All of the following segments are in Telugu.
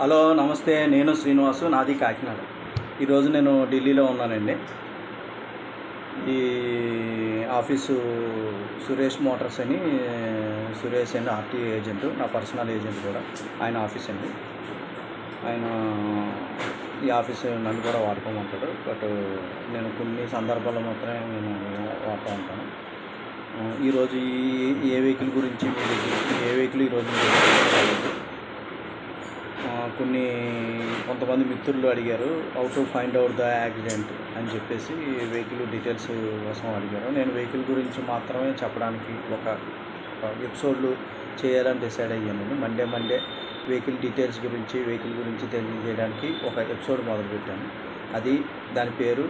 హలో నమస్తే. నేను శ్రీనివాసు నాది కాకినాడ. ఈరోజు నేను ఢిల్లీలో ఉన్నానండి. ఈ ఆఫీసు సురేష్ మోటార్స్ అని సురేష్ అండి ఆర్టీ ఏజెంట్ నా పర్సనల్ ఏజెంట్ కూడా ఆయన ఆఫీస్ అండి. ఆయన ఈ ఆఫీస్ నన్ను కూడా వాడుకోమంటాడు. బట్ నేను కొన్ని సందర్భాల్లో మాత్రమే నేను వాడుతూ ఉంటాను. ఈరోజు ఈ ఏ వెహికల్ గురించి ఏ వెహికల్ ఈరోజు మీ దగ్గరికి రాలేదు. ఆ, కొన్ని కొంతమంది మిత్రులు అడిగారు how to find out the accident అని చెప్పేసి వెహికల్ డీటెయిల్స్ కోసం అడిగారు. నేను వెహికల్ గురించి మాత్రమే చెప్పడానికి ఒక ఎపిసోడ్లు చేయాలని డిసైడ్ అయ్యాను. మండే మండే వెహికల్ డీటెయిల్స్ గురించి వెహికల్ గురించి తెలియజేయడానికి ఒక ఎపిసోడ్ మొదలుపెట్టాను. అది దాని పేరు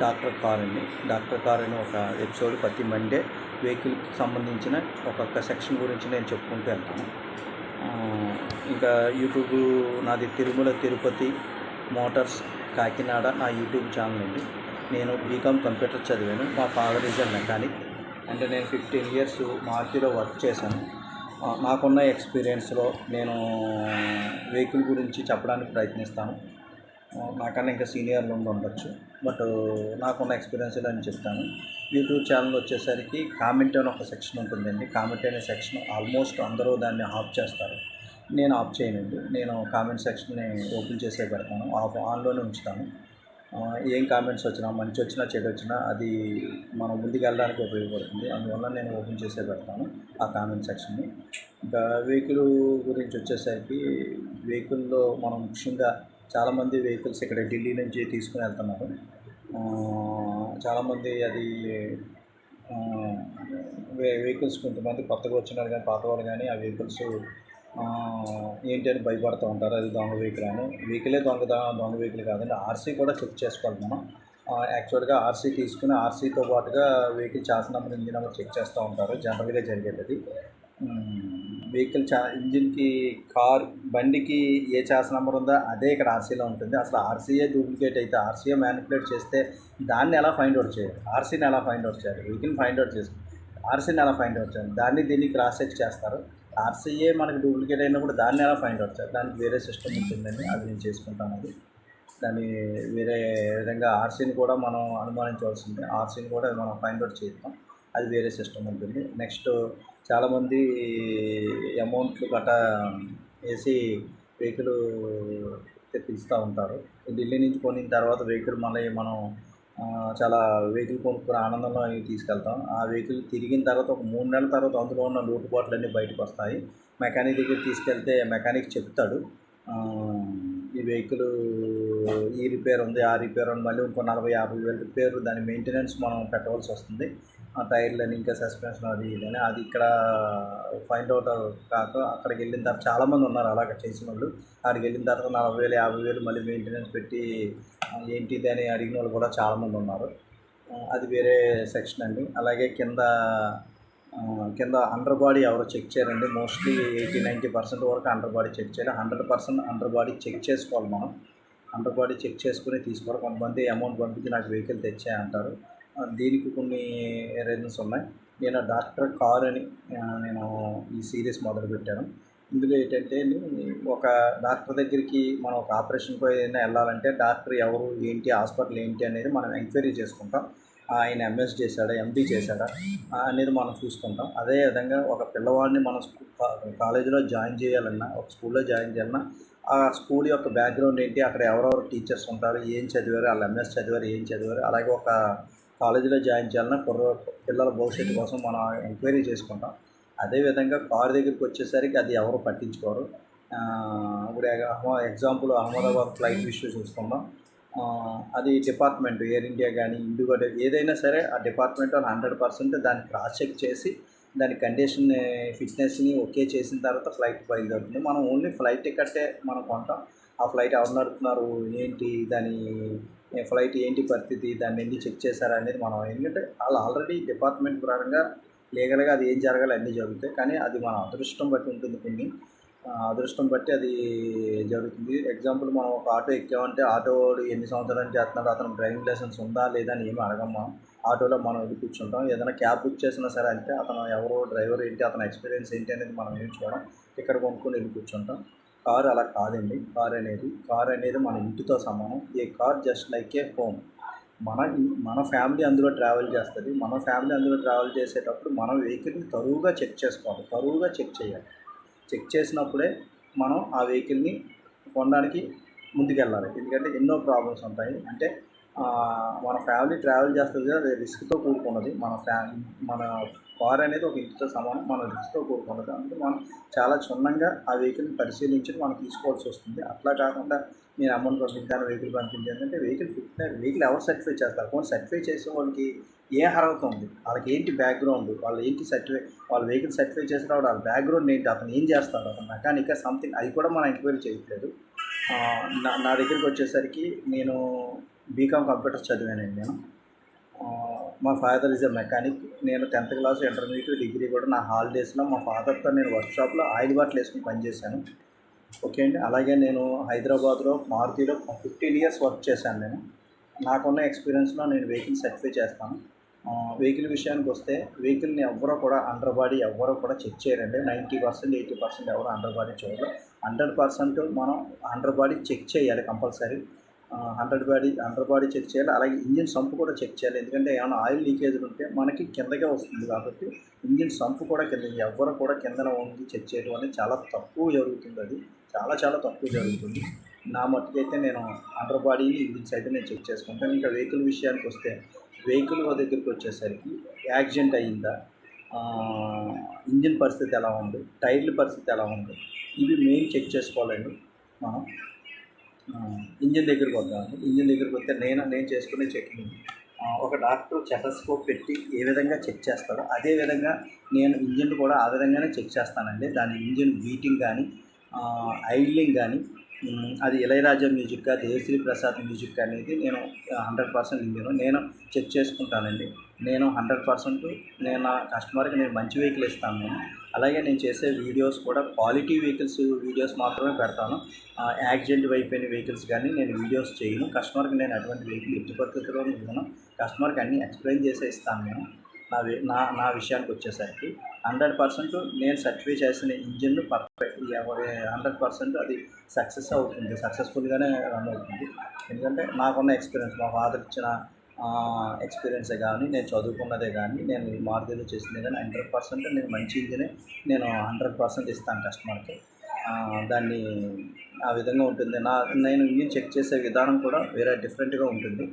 డాక్టర్ కార్ అని డాక్టర్ కార్ అని ఒక ఎపిసోడ్ ప్రతి మండే వెహికల్కి సంబంధించిన ఒక్కొక్క సెక్షన్ గురించి నేను చెప్పుకుంటూ వెళ్తాను. ఇంకా యూట్యూబ్ నాది తిరుమల తిరుపతి మోటార్స్ కాకినాడ నా యూట్యూబ్ ఛానల్ ఉంది నేను బీకామ్ కంప్యూటర్ చదివాను. మా ఫాదర్ ఈజ్ అ మెకానిక్ అంటే నేను ఫిఫ్టీన్ ఇయర్స్ మార్చిలో వర్క్ చేశాను. నాకున్న ఎక్స్పీరియన్స్లో నేను వెహికల్ గురించి చెప్పడానికి ప్రయత్నిస్తాను. నాకన్నా ఇంకా సీనియర్లు ఉండొచ్చు. బట్ నాకున్న ఎక్స్పీరియన్స్ అని చెప్తాను. యూట్యూబ్ ఛానల్ వచ్చేసరికి కామెంట్ అని ఒక సెక్షన్ ఉంటుందండి. కామెంట్ అనే సెక్షన్ ఆల్మోస్ట్ అందరూ దాన్ని ఆఫ్ చేస్తారు. నేను ఆఫ్ చేయనండి. నేను కామెంట్ సెక్షన్ని ఓపెన్ చేసే పెడతాను. ఆఫ్ ఆన్లోనే ఉంచుతాను. ఏం కామెంట్స్ వచ్చినా మంచి వచ్చినా చెడు వచ్చినా అది మనం ముందుకు వెళ్ళడానికి ఉపయోగపడుతుంది. అందువల్ల నేను ఓపెన్ చేసే పెడతాను ఆ కామెంట్ సెక్షన్ని ఇంకా వెహికల్ గురించి వచ్చేసరికి వెహికల్లో మనం ముఖ్యంగా చాలామంది వెహికల్స్ ఇక్కడ ఢిల్లీ నుంచి తీసుకుని వెళ్తున్నారు. చాలామంది అది వెహికల్స్ కొంతమంది కొత్తగా వచ్చినారు కానీ పాత వాళ్ళు కానీ ఆ వెహికల్స్ ఏంటి అని భయపడుతూ ఉంటారు. అది దొంగ వెహికల్ అని. వెహికలే దొంగ దొంగ వెహికల్ కాదండి. ఆర్సీ కూడా చెక్ చేసుకోవాలి మనం. యాక్చువల్గా ఆర్సీ తీసుకుని ఆర్సీతో పాటుగా vehicle charge number engine number check చేస్తూ ఉంటారు. జనరల్గా జరిగేది అది వెహికల్ చా ఇంజిన్కి కార్ బండికి ఏ చాస్ నెంబర్ ఉందో అదే ఇక్కడ ఆర్సీలో ఉంటుంది. అసలు ఆర్సీఏ డూప్లికేట్ అయితే ఆర్సీఏ మ్యానిపులేట్ చేస్తే దాన్ని ఎలా ఫైండ్ అవుట్ చేయాలి? ఆర్సీని ఎలా ఫైండ్ అవుట్ చేయాలి? వెహికల్ ఫైండ్ అవుట్ చేసి ఆర్సీని ఎలా ఫైండ్ అవుట్ చేయాలి? దాన్ని దీన్ని క్రాస్ చెక్ చేస్తారు. ఆర్సీఏ మనకి డూప్లికేట్ అయినప్పుడు దాన్ని ఎలా ఫైండ్ అవుట్ సార్ దానికి వేరే సిస్టమ్ ఉంటుందని అది నేను చేసుకుంటాను అది దాన్ని వేరే విధంగా ఆర్సీని కూడా మనం అనుమానించవలసింది. ఆర్సీని కూడా మనం ఫైండ్ అవుట్ చేద్దాం అది వేరే సిస్టమ్ ఉంటుంది. నెక్స్ట్ చాలామంది అమౌంట్లు గట్రా వేసి వెహికల్ తెప్పిస్తూ ఉంటారు. ఢిల్లీ నుంచి కొనిన తర్వాత వెహికల్ మళ్ళీ మనం చాలా వెహికల్ కొనుక్కుని ఆనందంలో అవి తీసుకెళ్తాం. ఆ వెహికల్ తిరిగిన తర్వాత ఒక మూడు నెలల తర్వాత అందులో ఉన్న లోటుపాట్లు అన్నీ బయటకు వస్తాయి. మెకానిక్ దగ్గర తీసుకెళ్తే మెకానిక్ చెప్తాడు ఈ వెహికల్ ఈ రిపేర్ ఉంది ఆ రిపేర్ ఉంది మళ్ళీ ఇంకో నలభై యాభై వేల రిపేర్ దాని మెయింటెనెన్స్ మనం పెట్టవలసి వస్తుంది. ఆ టైర్లని ఇంకా సస్పెన్షన్ అది ఇదని అది ఇక్కడ ఫైండ్ అవుట్ కాక అక్కడికి వెళ్ళిన తర్వాత చాలామంది ఉన్నారు అలాగ చేసిన వాళ్ళు అక్కడికి వెళ్ళిన తర్వాత నలభై వేలు యాభై వేలు మళ్ళీ మెయింటెనెన్స్ పెట్టి ఏంటిది? అని అడిగిన వాళ్ళు కూడా చాలామంది ఉన్నారు. అది వేరే సెక్షన్ అండి. అలాగే కింద కింద అండర్ బాడీ ఎవరు చెక్ చేయరండి. మోస్ట్లీ ఎయిటీ నైంటీ పర్సెంట్ వరకు అండర్ బాడీ చెక్ చేయాలి. Hundred percent under body check చేసుకోవాలి మనం. అండర్ బాడీ చెక్ చేసుకుని తీసుకోవాలి. కొంతమంది అమౌంట్ పంపించి నాకు వెహికల్ తెచ్చాయి అంటారు దీనికి కొన్ని రీజన్స్ ఉన్నాయి. నేను డాక్టర్ కార్ అని నేను ఈ సిరీస్ మొదలుపెట్టాను ఇందులో ఏంటంటే ఒక డాక్టర్ దగ్గరికి మనం ఒక ఆపరేషన్కి ఏదైనా వెళ్ళాలంటే డాక్టర్ ఎవరు ఏంటి హాస్పిటల్ ఏంటి అనేది మనం ఎంక్వైరీ చేసుకుంటాం. ఆయన ఎంఎస్ చేశాడా ఎండి చేశాడా అనేది మనం చూసుకుంటాం. అదే విధంగా ఒక పిల్లవాడిని మనం కాలేజీలో జాయిన్ చేయాలన్నా ఒక స్కూల్లో జాయిన్ చేయాలన్నా ఆ స్కూల్ యొక్క బ్యాక్గ్రౌండ్ ఏంటి అక్కడ ఎవరెవరు టీచర్స్ ఉంటారు ఏం చదివారు వాళ్ళు ఎంఎస్ చదివారు ఏం చదివారు అలాగే ఒక కాలేజీలో జాయిన్ చేయాలన్నా కుర్ర పిల్లల భవిష్యత్తు కోసం మనం ఎంక్వైరీ చేసుకుంటాం. అదేవిధంగా కారు దగ్గరికి వచ్చేసరికి అది ఎవరు పట్టించుకోరు. ఇప్పుడు ఎగ్జాంపుల్ అహ్మదాబాద్ ఫ్లైట్ ఇష్యూ చూసుకుందాం. అది డిపార్ట్మెంట్ ఎయిర్ ఇండియా కానీ ఇండిగో ఏదైనా సరే ఆ డిపార్ట్మెంట్ హండ్రెడ్ పర్సెంట్ దాన్ని క్రాస్ చెక్ చేసి దాని కండిషన్ ఫిట్నెస్ని ఓకే చేసిన తర్వాత ఫ్లైట్ బయలుదేరుతుంది. మనం ఓన్లీ ఫ్లైట్ టికెట్టే మనం కొంటాం. ఆ ఫ్లైట్ ఎవరు నడుపుతున్నారు ఏంటి దాని ఫ్లైట్ ఏంటి పరిస్థితి దాన్ని ఎన్ని చెక్ చేశారా అనేది మనం ఎందుకంటే వాళ్ళు ఆల్రెడీ డిపార్ట్మెంట్ పరంగా లీగల్గా అది ఏం జరగాలి అన్నీ జరుగుతాయి. కానీ అది మన అదృష్టం బట్టి ఉంటుంది కొన్ని. అదృష్టం బట్టి అది జరుగుతుంది. ఎగ్జాంపుల్ మనం ఒక ఆటో ఎక్కామంటే ఆటో ఎన్ని సంవత్సరాలు చేస్తున్నాడు అతను డ్రైవింగ్ లైసెన్స్ ఉందా లేదా అని ఏమి అడగమ్మా ఆటోలో మనం వెళ్ళి కూర్చుంటాం. ఏదైనా క్యాబ్ బుక్ చేసినా సరే అంటే అతను ఎవరో డ్రైవర్ ఏంటి అతని ఎక్స్పీరియన్స్ ఏంటి అనేది మనం ఏమి చూడడం ఇక్కడ కొనుక్కొని వెళ్ళి కూర్చుంటాం. కారు అలా కాదండి. కార్ అనేది కార్ అనేది మన ఇంటితో సమానం. A car just like a home. మన మన ఫ్యామిలీ అందులో ట్రావెల్ చేస్తుంది. మన ఫ్యామిలీ అందులో ట్రావెల్ చేసేటప్పుడు మనం వెహికల్ని తరువుగా చెక్ చేసుకోవాలి. తరువుగా చెక్ చేయాలి. చెక్ చేసినప్పుడే మనం ఆ వెహికల్ని కొనడానికి ముందుకెళ్ళాలి. ఎందుకంటే ఎన్నో ప్రాబ్లమ్స్ ఉంటాయి. అంటే మన ఫ్యామిలీ ట్రావెల్ చేస్తుంది కదా, అది రిస్క్తో కూడుకున్నది. మన ఫ్యా మన కార్ అనేది ఒక ఇంటితో సమానం మన రిస్క్తో కూడుకున్నది. అందుకే మనం చాలా క్షుణ్ణంగా ఆ వెహికల్ని పరిశీలించి మనం తీసుకోవాల్సి వస్తుంది. అట్లా కాకుండా నేను అమౌంట్ పంపించాను వెహికల్ పంపించాను అంటే వెహికల్ ఫిట్ వెహికల్ ఎవరు సర్టిఫై చేస్తారు? కొన్ని సర్టిఫై చేసే వాళ్ళకి ఏ అర్హత ఉంది? వాళ్ళకి ఏంటి బ్యాక్గ్రౌండ్ వాళ్ళు ఏంటి సర్టిఫై వాళ్ళ వెహికల్ సర్టిఫై చేసినప్పుడు వాళ్ళ బ్యాక్గ్రౌండ్ ఏంటి? అతను ఏం చేస్తాడు? అతను మెకానిక్ సంథింగ్ అది కూడా మనం ఎంక్వైరీ చేయట్లేదు. నా నా దగ్గరికి వచ్చేసరికి నేను బీకామ్ కంప్యూటర్స్ చదివానండి నేను. మా ఫాదర్ ఈజ్ ఎ మెకానిక్ నేను టెన్త్ క్లాస్ ఇంటర్మీడియట్ డిగ్రీ కూడా నా హాలిడేస్లో మా ఫాదర్తో నేను వర్క్షాప్లో ఆయిల్ బాటిల్ వేసుకుని పనిచేశాను ఓకే అండి. అలాగే నేను హైదరాబాద్లో మారుతిలో ఫిఫ్టీన్ ఇయర్స్ వర్క్ చేశాను నేను. నాకున్న ఎక్స్పీరియన్స్లో నేను వెహికల్ సర్టిఫై చేస్తాను. వెహికల్ విషయానికి వస్తే వెహికల్ని ఎవరో కూడా అండర్ బాడీ ఎవరో కూడా చెక్ చేయరండి. నైంటీ పర్సెంట్ ఎయిటీ పర్సెంట్ ఎవరు అండర్ బాడీ చూడరు. హండ్రెడ్ పర్సెంట్ మనం అండర్ బాడీ చెక్ చేయాలి compulsory hundred body hundred body check చేయాలి. అలాగే ఇంజిన్ సంపు కూడా చెక్ చేయాలి. ఎందుకంటే ఏమైనా ఆయిల్ లీకేజ్ ఉంటే మనకి కిందకే వస్తుంది కాబట్టి ఇంజిన్ సంపు కూడా కింద ఎవరు కూడా కిందన ఉంది చెక్ చేయడం అనేది చాలా తక్కువ జరుగుతుంది అది. చాలా చాలా తక్కువ జరుగుతుంది. నా మట్టుకైతే నేను అండర్ బాడీని ఇంజిన్స్ అయితే నేను చెక్ చేసుకుంటాను. ఇంకా వెహికల్ విషయానికి వస్తే వెహికల్ దగ్గరికి వచ్చేసరికి యాక్సిడెంట్ అయ్యిందా? ఇంజిన్ పరిస్థితి ఎలా ఉంది? టైర్ల పరిస్థితి ఎలా ఉంది? ఇవి మెయిన్ చెక్ చేసుకోవాలండి మనం. ఇంజిన్ దగ్గరికి వద్దాము ఇంజిన్ దగ్గరికి వస్తే నేను నేను చేసుకునే చెకింగ్ ఒక డాక్టర్ చెటస్కోప్ పెట్టి ఏ విధంగా చెక్ చేస్తాడో అదే విధంగా నేను ఇంజిన్ కూడా ఆ విధంగానే చెక్ చేస్తానండి. దాని ఇంజిన్ బీటింగ్ కానీ ఐడ్లింగ్ కానీ అది ఇళయరాజా మ్యూజిక్ దేవశ్రీ ప్రసాద్ మ్యూజిక్ అనేది నేను హండ్రెడ్ పర్సెంట్ ఇంజిన్ నేను చెక్ చేసుకుంటానండి. నేను హండ్రెడ్ పర్సెంట్ నేను నా కస్టమర్కి నేను మంచి వెహికల్ ఇస్తాను నేను. అలాగే నేను చేసే వీడియోస్ కూడా క్వాలిటీ వెహికల్స్ వీడియోస్ మాత్రమే పెడతాను. ఆ, యాక్సిడెంట్ అయిపోయిన వెహికల్స్ కానీ నేను వీడియోస్ చేయను. కస్టమర్కి నేను అటువంటి వెహికల్ ఎట్టి పరిస్థితుల్లో ఇవ్వను. కస్టమర్కి అన్నీ ఎక్స్ప్లెయిన్ చేసే ఇస్తాను నేను. నా వి- నా నా విషయానికి వచ్చేసరికి హండ్రెడ్ పర్సెంట్ నేను సర్టిఫై చేసిన ఇంజిన్ పర్ఫెక్ట్ హండ్రెడ్ పర్సెంట్ అది సక్సెస్ అవుతుంది. సక్సెస్ఫుల్గానే రన్ అవుతుంది. ఎందుకంటే నాకున్న ఎక్స్పీరియన్స్ మా ఫాదర్ ఇచ్చిన ఎక్స్పీరియన్సే కానీ నేను చదువుకున్నదే కానీ నేను ఈ మార్గంలో చేసిందే కానీ హండ్రెడ్ పర్సెంట్ నేను మంచి ఇంజినే నేను హండ్రెడ్ పర్సెంట్ ఇస్తాను కస్టమర్కి. దాన్ని ఆ విధంగా ఉంటుంది. నా నేను ఇంజిన్ చెక్ చేసే విధానం కూడా వేరే డిఫరెంట్గా ఉంటుంది.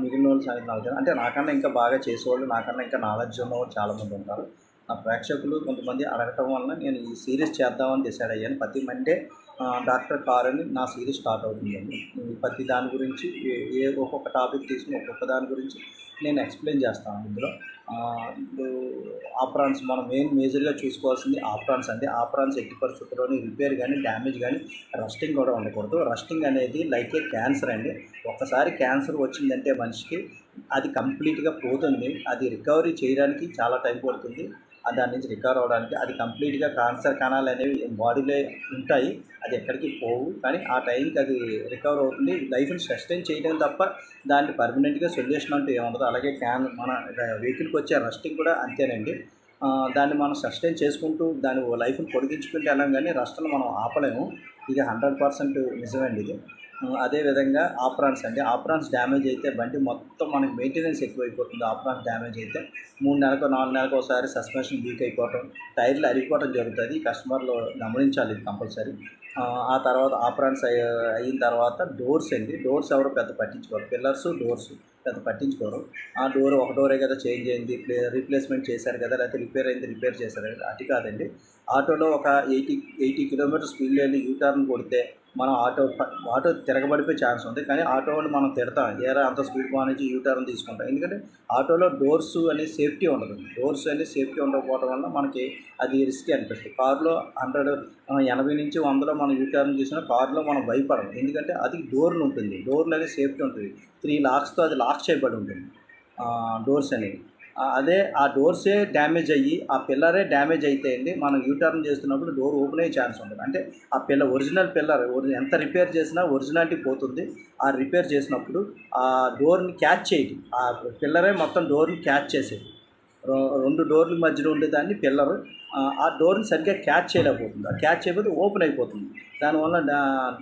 మిగిలిన వాళ్ళు సంగతి నాకు అంటే నాకన్నా ఇంకా బాగా చేసేవాళ్ళు నాకన్నా ఇంకా నాలెడ్జ్ ఉన్నవాళ్ళు చాలామంది ఉంటారు. నా ప్రేక్షకులు కొంతమంది అడగటం వలన నేను ఈ సిరీస్ చేద్దామని డిసైడ్ అయ్యాను. ప్రతి మండే డాక్టర్ కార్ అని నా సిరీస్ స్టార్ట్ అవుతుందండి. ప్రతి దాని గురించి ఏ- ఏ ఒక్కొక్క టాపిక్ తీసుకుని ఒక్కొక్క దాని గురించి నేను ఎక్స్ప్లెయిన్ చేస్తాను ఇందులో. ఇప్పుడు ఆప్రాన్స్ మనం మెయిన్ మేజర్గా చూసుకోవాల్సింది ఆప్రాన్స్ అండి. ఆప్రాన్స్ ఎట్టి పరిస్థితుల్లోని రిపేర్ కానీ డ్యామేజ్ కానీ రస్టింగ్ కూడా ఉండకూడదు. రస్టింగ్ అనేది లైక్ ఏ క్యాన్సర్ అండి. ఒక్కసారి క్యాన్సర్ వచ్చిందంటే మనిషికి అది కంప్లీట్గా పోతుంది. అది రికవరీ చేయడానికి చాలా టైం పడుతుంది. దాని నుంచి రికవర్ అవ్వడానికి అది కంప్లీట్గా క్యాన్సర్ కణాలు అనేవి బాడీలో ఉంటాయి. అది ఎక్కడికి పోవు. కానీ ఆ టైంకి అది రికవర్ అవుతుంది. లైఫ్ని సస్టైన్ చేయడం తప్ప దాన్ని పర్మనెంట్గా సొల్యూషన్ అంటూ ఏముండదు అలాగే క్యాన్ మన వెహికల్కి వచ్చే రస్టింగ్ కూడా అంతేనండి. దాన్ని మనం సస్టైన్ చేసుకుంటూ దాని లైఫ్ని పొడిగించుకుంటూ వెళ్ళాం కానీ రస్ట్ను మనం ఆపలేము. ఇది హండ్రెడ్ పర్సెంట్ నిజమండి ఇది. అదేవిధంగా ఆప్రాన్స్ అండి. ఆప్రాన్స్ డ్యామేజ్ అయితే బండి మొత్తం మనకి మెయింటెనెన్స్ ఎక్కువైపోతుంది. ఆప్రాన్స్ డ్యామేజ్ అయితే మూడు నెలలకు నాలుగు నెలలకు ఒకసారి సస్పెన్షన్ వీక్ అయిపోవటం టైర్లు అరిగిపోవటం జరుగుతుంది. కస్టమర్లు గమనించాలి ఇది కంపల్సరీ. ఆ, తర్వాత ఆప్రాన్స్ అయిన తర్వాత డోర్స్ అండి. డోర్స్ ఎవరు పెద్ద పట్టించుకోరు. Pillars doors. పెద్ద పట్టించుకోరు. ఆ డోర్ ఒక డోరే కదా చేంజ్ అయింది రీప్లేస్మెంట్ చేశారు కదా లేకపోతే రిపేర్ అయింది రిపేర్ చేశారు కదా అది కాదండి. ఆటోలో ఒక ఎయిటీ ఎయిటీ కిలోమీటర్ స్పీడ్లో వెళ్ళి యూటర్న్ కొడితే మనం ఆటో ఆటో తిరగబడిపోయే ఛాన్స్ ఉంది. కానీ ఆటో మనం తిడతాం ఏరా అంత స్పీడ్ మానేసి యూటర్న్ తీసుకుంటాం. ఎందుకంటే ఆటోలో డోర్స్ అనే సేఫ్టీ ఉండదు. డోర్స్ అనేది సేఫ్టీ ఉండకపోవడం వల్ల మనకి అది రిస్క్ అనిపిస్తుంది. కారులో హండ్రెడ్ ఎనభై నుంచి వందలో మనం యూటర్న్ తీసుకున్న కారులో మనం భయపడం ఎందుకంటే అది డోర్లు ఉంటుంది. డోర్లు అనేది సేఫ్టీ ఉంటుంది. త్రీ లాక్స్తో అది లాక్ చేయబడి ఉంటుంది. డోర్స్ అనేవి. అదే ఆ డోర్సే డ్యామేజ్ అయ్యి ఆ పిల్లరే డ్యామేజ్ అయితే అండి మనం యూటర్న్ చేస్తున్నప్పుడు డోర్ ఓపెన్ అయ్యే ఛాన్స్ ఉంటుంది. అంటే ఆ పిల్ల ఒరిజినల్ పిల్లర్ ఎంత రిపేర్ చేసినా ఒరిజినాలిటీ పోతుంది. ఆ రిపేర్ చేసినప్పుడు ఆ డోర్ని క్యాచ్ చేయదు. ఆ పిల్లరే మొత్తం డోర్ని క్యాచ్ చేసేది. రెండు డోర్ల మధ్యలో ఉండే దాన్ని పిల్లర్. ఆ డోర్ని సరిగ్గా క్యాచ్ చేయలేకపోతుంది. ఆ క్యాచ్ చేయకపోతే ఓపెన్ అయిపోతుంది. దానివల్ల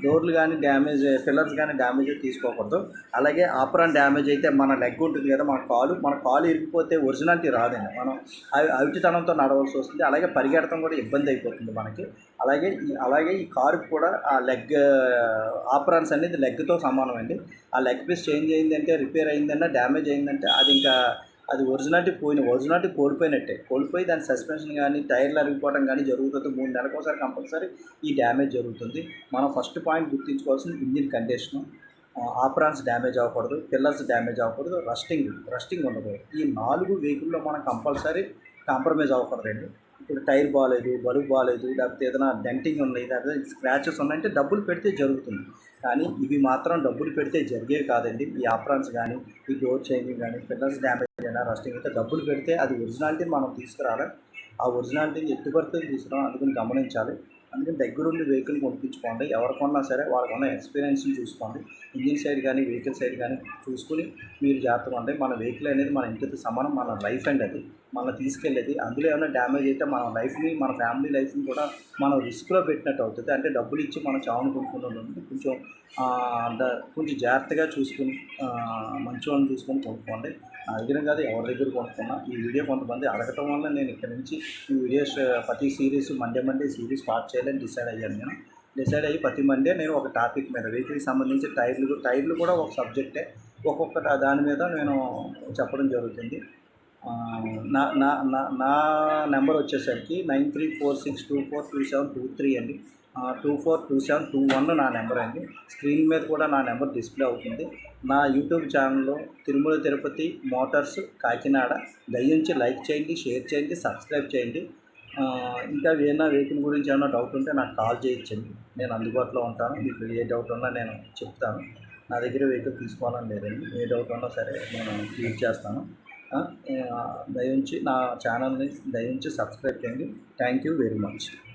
డోర్లు కానీ డ్యామేజ్ పిల్లర్స్ కానీ డ్యామేజ్ తీసుకోకూడదు. అలాగే ఆపరాన్ డ్యామేజ్ అయితే మన లెగ్ ఉంటుంది కదా మన కాలు. మన కాలు ఇరిగిపోతే ఒరిజినాలిటీ రాదండి. మనం అవి అవిటితనంతో నడవలసి వస్తుంది. అలాగే పరిగెడటం కూడా ఇబ్బంది అయిపోతుంది మనకి. అలాగే ఈ అలాగే ఈ కారు కూడా ఆ లెగ్ ఆపరాన్స్ అనేది లెగ్తో సమానం అండి ఆ లెగ్ పీస్ చేంజ్ అయిందంటే రిపేర్ అయిందన్నా డ్యామేజ్ అయిందంటే అది ఇంకా అది ఒరిజినాలిటీ పోయిన ఒరిజినాలిటీ కోల్పోయినట్టే. కోల్పోయి దాని సస్పెన్షన్ కానీ టైర్లు అరిగిపోవడం కానీ జరుగుతుంది. మూడు నెలలకు ఒకసారి కంపల్సరీ ఈ డ్యామేజ్ జరుగుతుంది. మనం ఫస్ట్ పాయింట్ గుర్తించుకోవాల్సిన ఇంజిన్ కండిషను ఆపరాన్స్ డ్యామేజ్ అవ్వకూడదు పిల్లర్స్ డ్యామేజ్ అవ్వకూడదు రస్టింగ్ రస్టింగ్ ఉండకూడదు. ఈ నాలుగు వెహికల్లో మనం కంపల్సరీ కాంప్రమైజ్ అవ్వకూడదండి. ఇప్పుడు టైర్ బాగాలేదు బరువు బాగాలేదు లేకపోతే ఏదైనా డెంటింగ్ ఉన్నాయి లేకపోతే స్క్రాచెస్ ఉన్నాయంటే డబ్బులు పెడితే జరుగుతుంది. కానీ ఇవి మాత్రం డబ్బులు పెడితే జరిగేవి కాదండి. ఈ ఆప్రాన్స్ కానీ ఈ డోర్ చేంజింగ్ కానీ ఫిల్లర్స్ డ్యామేజ్ అయినా రస్టింగ్ అయితే డబ్బులు పెడితే అది ఒరిజినాలిటీని మనం తీసుకురావాలి. ఆ ఒరిజినాలిటీని ఎట్టి పడితే తీసుకురావాలి అందుకని గమనించాలి. అందుకని దగ్గరుండి వెహికల్ కొనిపించుకోండి. ఎవరు కొన్నా సరే వాళ్ళకు ఉన్న ఎక్స్పీరియన్స్ని చూసుకోండి. ఇంజిన్ సైడ్ కానీ వెహికల్ సైడ్ కానీ చూసుకుని మీరు జాగ్రత్తగా ఉంటే మన వెహికల్ అనేది మన ఇంటితో సమానం మన లైఫ్ అండ్ అది. మన తీసుకెళ్ళేది. అందులో ఏమైనా డ్యామేజ్ అయితే మన లైఫ్ని మన ఫ్యామిలీ లైఫ్ని కూడా మనం రిస్క్లో పెట్టినట్టు అవుతుంది. అంటే డబ్బులు ఇచ్చి మనం చావును కొనుక్కున్నది కొంచెం ఆ, కొంచెం జాగ్రత్తగా చూసుకుని మంచి వాళ్ళని చూసుకొని కొనుక్కోండి. నా దగ్గర కాదు ఎవరి దగ్గర కొనుక్కున్నా. ఈ వీడియో కొంతమంది అడగటం వల్ల నేను ఇక్కడ నుంచి ఈ వీడియోస్ ప్రతి series Monday Monday series start చేయాలని డిసైడ్ అయ్యాను నేను. డిసైడ్ అయ్యి ప్రతి మండే నేను ఒక టాపిక్ మీద వెహికల్కి సంబంధించి టైర్లు టైర్లు కూడా ఒక సబ్జెక్టే ఒక్కొక్క దాని మీద నేను చెప్పడం జరుగుతుంది. నా నా నా నా నెంబర్ వచ్చేసరికి nine three four six two four two seven two three అండి. Two four two seven two one నా నెంబర్ అండి. స్క్రీన్ మీద కూడా నా నెంబర్ డిస్ప్లే అవుతుంది. నా యూట్యూబ్ ఛానల్లో తిరుమల తిరుపతి మోటార్స్ కాకినాడ దయించి లైక్ చేయండి షేర్ చేయండి సబ్స్క్రైబ్ చేయండి. ఇంకా ఏమైనా వెహికల్ గురించి ఏమైనా డౌట్ ఉంటే నాకు కాల్ చేయొచ్చండి. నేను అందుబాటులో ఉంటాను. మీకు ఏ డౌట్ ఉన్నా నేను చెప్తాను. నా దగ్గర వెహికల్ తీసుకోవాలని లేదండి. ఏ డౌట్ ఉన్నా సరే నేను క్లియర్ చేస్తాను. ఆ, దయించి నా ఛానల్ని దయించి సబ్స్క్రైబ్ చేయండి. Thank you very much.